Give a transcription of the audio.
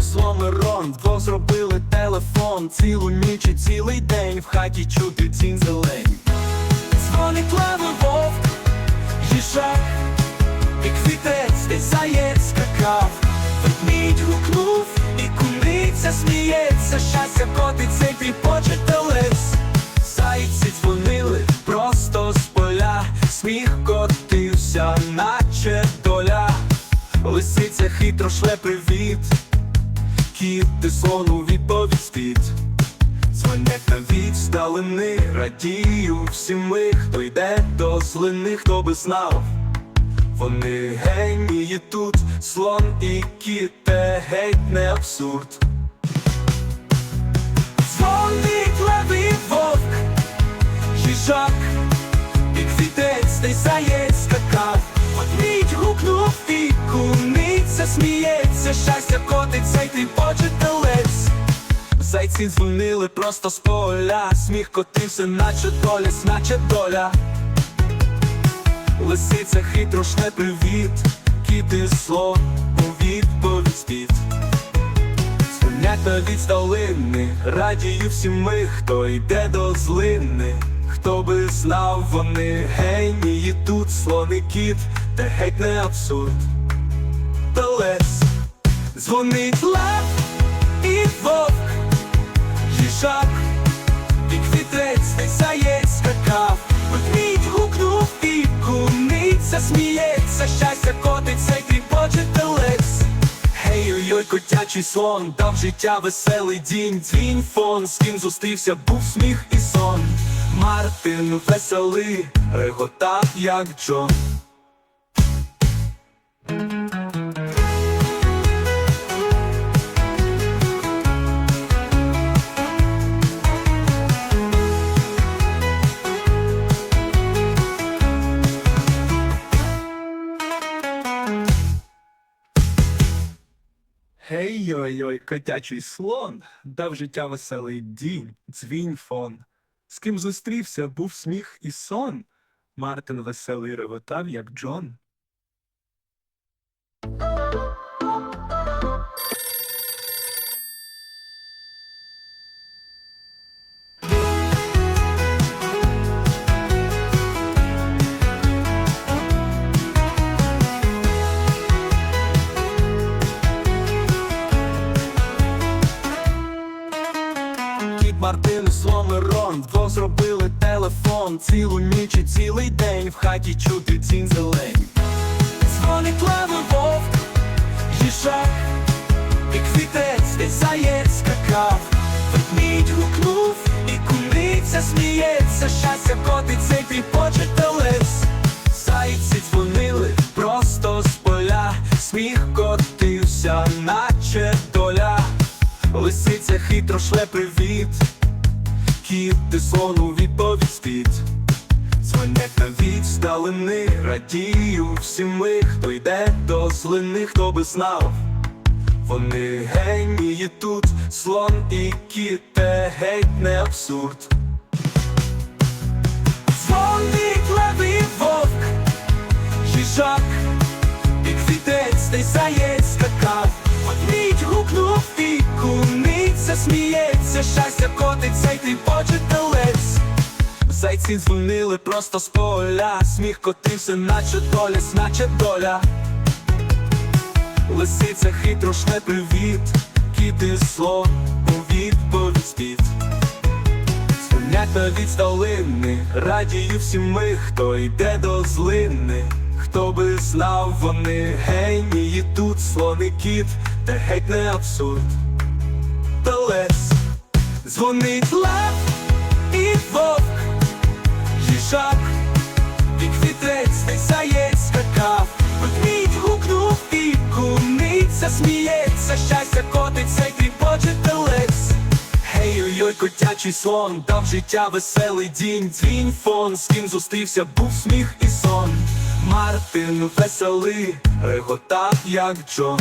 слон Мирон Вдвох зробили телефон. Цілу ніч і цілий день В хаті чути дзінь зелень Дзвонить левий вовк Їжак І квітець, і заєць скакав. Ведмідь гукнув І куниця сміється. Щастя котиться й тріпоче телець. Зайці дзвонили просто з поля. Сміх котився, наче доля. Лисиця хитро шле привіт Слону відповідь спить Дзвонять на відсталини, радію всім ми, хто йде до злини, хто би знав. Вони генії тут, слон і кіт, те геть не абсурд. Дзвонить левий вовк, їжак, і квітець, та й заєць скакав. Ведмідь гукнув і куниця сміється, щастя котиться й ти почетелець. Зайці дзвонили просто з поля, сміх котився, наче доля, наче доля. Лисиця хитро шле привіт, кіти слон у відповідь спів. Звонять від столини, радію всім ми, хто йде до злини. Хто би знав, вони генії тут, слон і кіт, та геть не абсурд. Телець, дзвонить лев і вовк, їжак, і квітець, та й заєць скакав. Ведмідь гукнув і куниця сміється, щастя котиться й тріпоче телець. Гей-ой-ой, котячий слон, дав життя веселий дінь, дзвінь фон, з ким зустрівся, був сміх і сон. Мартин веселий, реготав, як Джон. Гей-ой-ой, котячий слон, дав життя веселий дінь, дзвінь фон. З ким зустрівся, був сміх і сон. Мартин веселий ревотав, як Джон. Телефон Цілу ніч і цілий день В хаті чути дзінь зелень Дзвонить левий вовк Їжак І квітець, і заєць скакав Ведмідь гукнув І куниця сміється Щастя котиться й тріпоче телець. Зайці дзвонили просто з поля Сміх котився, наче доля. Лисиця хитро шле привіт, кіт ти. Дзвонять на відсталини, радію всім ми, хто йде до злини, хто би знав. Вони генії тут, слон і кіт, геть не абсурд. Дзвонить левий вовк, їжак, і квітець, та й заєць скакав. Ведмідь гукнув і куниця сміється, щастя котиться й ти почетелець. Зайці дзвонили просто з поля, сміх котився, наче доля, наче доля. Лисиця хитро шле привіт, кіти слон у відповідь спів. Звільнята від столини, радію всім ми, хто йде до злини. Хто би знав, вони генії тут, слон і кіт, та геть не абсурд. Телець, дзвонить лев і вовк, квітець, та й заєць скакав. Ведмідь гукнув і куниця сміється, щастя котиться й тріпоче телець. Гей-ой-ой, котячий слон, дав життя веселий дінь, дзвінь фон, з ким зустрівся, був сміх і сон. Мартин веселий, реготав, як Джон.